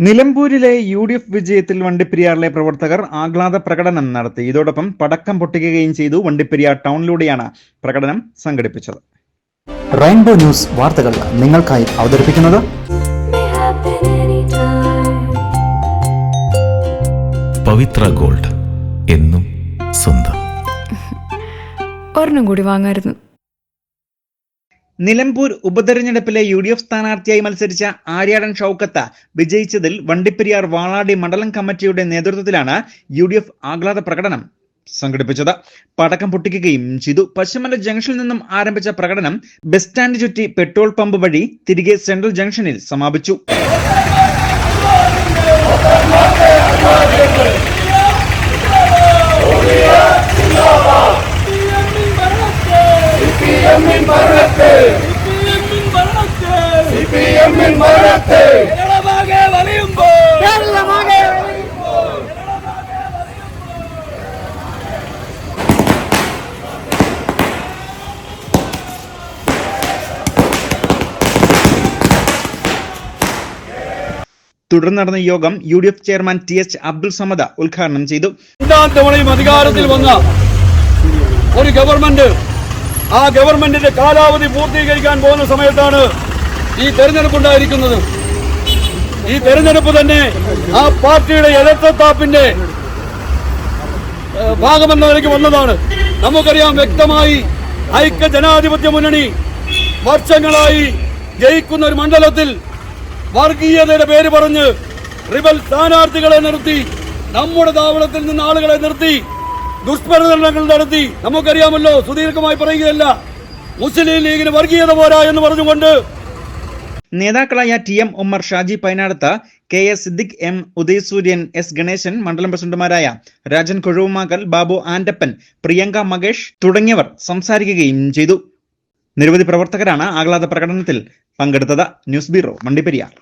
നിലമ്പൂരിലെ U D F വിജയത്തിൽ വണ്ടിപ്പെരിയാറിലെ പ്രവർത്തകർ ആഹ്ലാദ പ്രകടനം നടത്തി. ഇതോടൊപ്പം പടക്കം പൊട്ടിക്കുകയും ചെയ്തു വണ്ടിപ്പെരിയാർ ടൗണിലൂടെയാണ് പ്രകടനം സംഘടിപ്പിച്ചത്. റെയിൻബോ ന്യൂസ് വാർത്തകൾ നിങ്ങൾക്കായി അവതരിപ്പിക്കുന്നത്. പവിത്ര ഗോൾഡ് എന്നും സ്വന്തം. ഒരെണ്ണം കൂടി വാങ്ങായിരുന്നു. നിലമ്പൂർ ഉപതെരഞ്ഞെടുപ്പിലെ യു ഡി എഫ് സ്ഥാനാർത്ഥിയായി മത്സരിച്ച ആര്യാടൻ ഷൌക്കത്ത് വിജയിച്ചതിൽ വണ്ടിപ്പെരിയാർ വാളാടി മണ്ഡലം കമ്മിറ്റിയുടെ നേതൃത്വത്തിലാണ് യു ഡി എഫ് ആഹ്ലാദ പ്രകടനം സംഘടിപ്പിച്ചത്. പടക്കം പൊട്ടിക്കുകയും ചെയ്തു. പശ്ചിമല ജംഗ്ഷനിൽ നിന്നും ആരംഭിച്ച പ്രകടനം ബസ് സ്റ്റാൻഡ് ചുറ്റി പെട്രോൾ പമ്പ് വഴി തിരികെ സെൻട്രൽ ജംഗ്ഷനിൽ സമാപിച്ചു. തുടർന്ന് നടന്ന യോഗം U D F chairman T H Abdul Samad ഉദ്ഘാടനം ചെയ്തു. രണ്ടാം തവണയും അധികാരത്തിൽ വന്ന ഒരു ഗവൺമെന്റ് ആ ഗവൺമെന്റിന്റെ കാലാവധി പൂർത്തീകരിക്കാൻ പോകുന്ന സമയത്താണ് ഈ തെരഞ്ഞെടുപ്പ് ഉണ്ടായിരിക്കുന്നത് ഈ തെരഞ്ഞെടുപ്പ് തന്നെ ആ പാർട്ടിയുടെ ഏഹ്, ഭാഗമെന്ന നിലയ്ക്ക് വന്നതാണ്. നമുക്കറിയാം വ്യക്തമായി ഐക്യ ജനാധിപത്യ മുന്നണി വർഷങ്ങളായി ജയിക്കുന്ന ഒരു മണ്ഡലത്തിൽ വർഗീയതയുടെ പേര് പറഞ്ഞ് റിബൽ സ്ഥാനാർത്ഥികളെ നിർത്തി നമ്മുടെ താവളത്തിൽ നിന്ന് ആളുകളെ നിർത്തി ദുഷ്പ്രചരണങ്ങൾ നടത്തി നമുക്കറിയാമല്ലോ സുദീർഘമായി പറയുകയല്ല മുസ്ലിം ലീഗിന് വർഗീയത പോരാ എന്ന് പറഞ്ഞുകൊണ്ട്. നേതാക്കളായ T M Ummer Shaji Painadath K S Siddique M Udayasooryan S Ganesan മണ്ഡലം പ്രസിഡന്റുമാരായ രാജൻ കൊഴുവുമാകൽ ബാബു ആൻഡപ്പൻ പ്രിയങ്ക മകേഷ് തുടങ്ങിയവർ സംസാരിക്കുകയും ചെയ്തു. നിരവധി പ്രവർത്തകരാണ് ആഹ്ലാദ പ്രകടനത്തിൽ പങ്കെടുത്തത്. News bureau Vandiperiyar